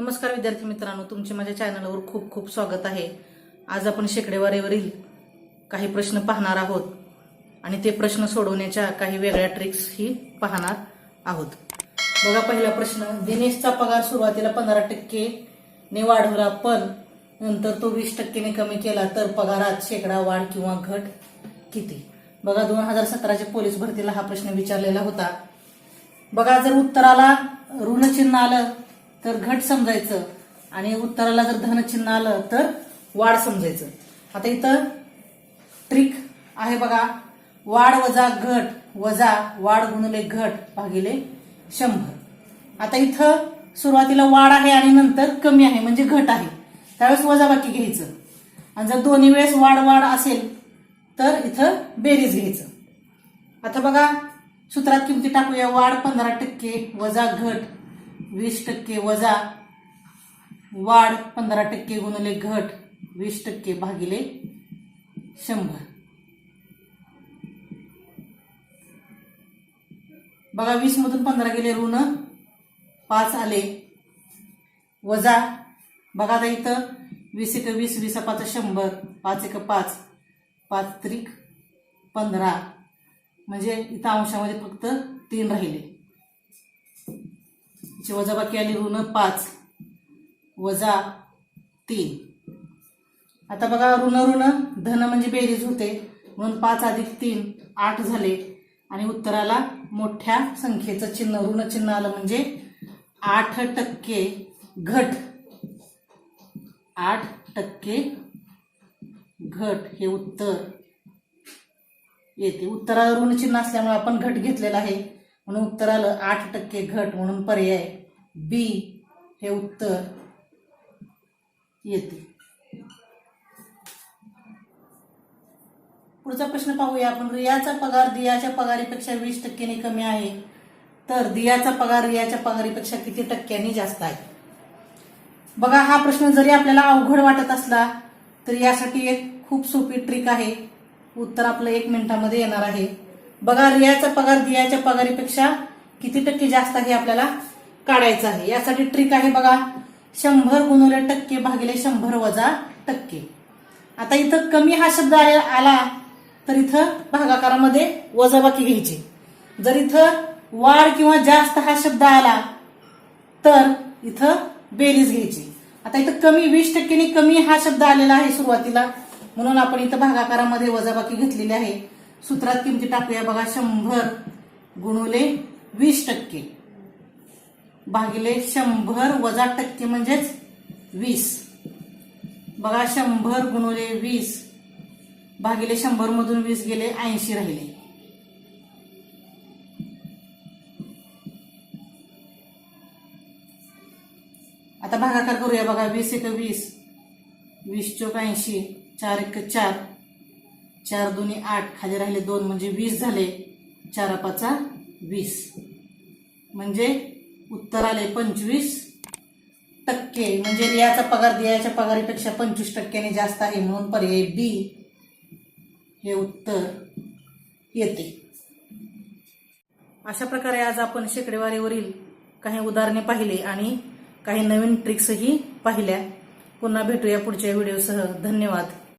नमस्कार विद्यार्थी मित्रांनो तुमचे माझ्या चॅनलवर खूप खूप स्वागत आहे. आज आपण शेकडेवारीवरील काही प्रश्न पाहणार आहोत आणि ते प्रश्न सोडवण्याच्या काही वेगळ्या ट्रिक्स ही पाहणार आहोत. बघा पहिला प्रश्न दिनेशचा पगार सुरुवातीला पंधरा टक्केने वाढवला पण नंतर तो वीस टक्केने कमी केला तर पगारात शेकडा वाढ किंवा घट किती? बघा दोन हजार सतराच्या पोलीस भरतीला हा प्रश्न विचारलेला होता. बघा जर उत्तराला ऋणचिन्ह आलं तर घट समजायचं. आणि उत्तराला जर धनचिन्ह आलं तर वाढ समजायचं. आता इथं ट्रिक आहे बघा. वाढ वजा घट वजा वाढ गुणले घट भागिले शंभर. आता इथं सुरुवातीला वाढ आहे आणि नंतर कमी आहे म्हणजे घट आहे. त्यावेळेस वजाबाकी घ्यायचं. आणि जर दोन्ही वेळेस वाढ वाढ असेल तर इथं बेरीज घ्यायचं. आता बघा सूत्रात किमती टाकूया. वाढ पंधरा टक्के वजा घट वीस टक्के वजा वाढ पंधरा टक्के गुणले घट वीस टक्के भागिले शंभर. बघा वीस मधून पंधरा गेले ऋण पाच आले. वजा बघा आता इथं वीस एक वीस वीस पाच शंभर पाच एक पाच पाच त्रिक पंधरा. म्हणजे इथं अंशामध्ये फक्त तीन राहिले. ची वजाबाकी आली ऋण पाच. वजा तीन. आता बघा ऋण ऋण धन म्हणजे बेरीज होते. म्हणून पाच अधिक तीन आठ झाले. आणि उत्तराला मोठ्या संख्येचं चिन्ह ऋण चिन्ह आलं म्हणजे आठ टक्के घट. आठ टक्के घट हे उत्तर येते. उत्तराला ऋण चिन्ह असल्यामुळे आपण घट घेतलेला आहे. म्हणून उत्तर आलं आठ टक्के घट म्हणून पर्याय बी हे उत्तर येते. पुढचा प्रश्न पाहूया आपण. रियाचा पगार दियाच्या पगारीपेक्षा वीस टक्क्यांनी कमी आहे. तर दियाचा पगार रियाच्या पगारीपेक्षा किती टक्क्यांनी जास्त आहे? बघा हा प्रश्न जरी आपल्याला अवघड वाटत असला तरी यासाठी एक खूप सोपी ट्रिक आहे. उत्तर आपलं एक मिनिटामध्ये येणार आहे. बघा रियाचा पगार दियाच्या पगारीपेक्षा किती टक्के जास्त आहे आपल्याला काढायचं आहे. यासाठी ट्रिक आहे बघा. शंभर गुणवले टक्के भागिले शंभर वजा टक्के. आता इथं कमी हा शब्द आला तर इथं भागाकारामध्ये वजाबाकी घ्यायची. जर इथं वाढ किंवा जास्त हा शब्द आला तर इथं बेरीज घ्यायची. आता इथं कमी वीस टक्क्यांनी कमी हा शब्द आलेला आहे सुरुवातीला. म्हणून आपण इथं भागाकारामध्ये वजाबाकी घेतलेली आहे. सूत्रात किमती टाकूया बघा शंभर गुणुले वीस टक्के. भागिले शंभर वजा टक्के म्हणजेच वीस. बघा शंभर गुणुले वीस भागिले शंभर मधून वीस गेले ऐंशी राहिले. आता भागाकार करूया बघा वीस एक वीस. वीस चोक ऐंशी चार एक चार. चार दोन्ही आठ खाली राहिले दोन म्हणजे वीस झाले. चार पाचा वीस. म्हणजे उत्तर आले पंचवीस टक्के. म्हणजे रियाचा पगार दियाच्या पगारीपेक्षा पंचवीस टक्क्याने जास्त आहे म्हणून पर्याय बी हे उत्तर येते. अशा प्रकारे आज आपण शेकडेवारीवरील काही उदाहरणे पाहिले आणि काही नवीन ट्रिक्सही पाहिल्या. पुन्हा भेटूया पुढच्या व्हिडिओसह धन्यवाद.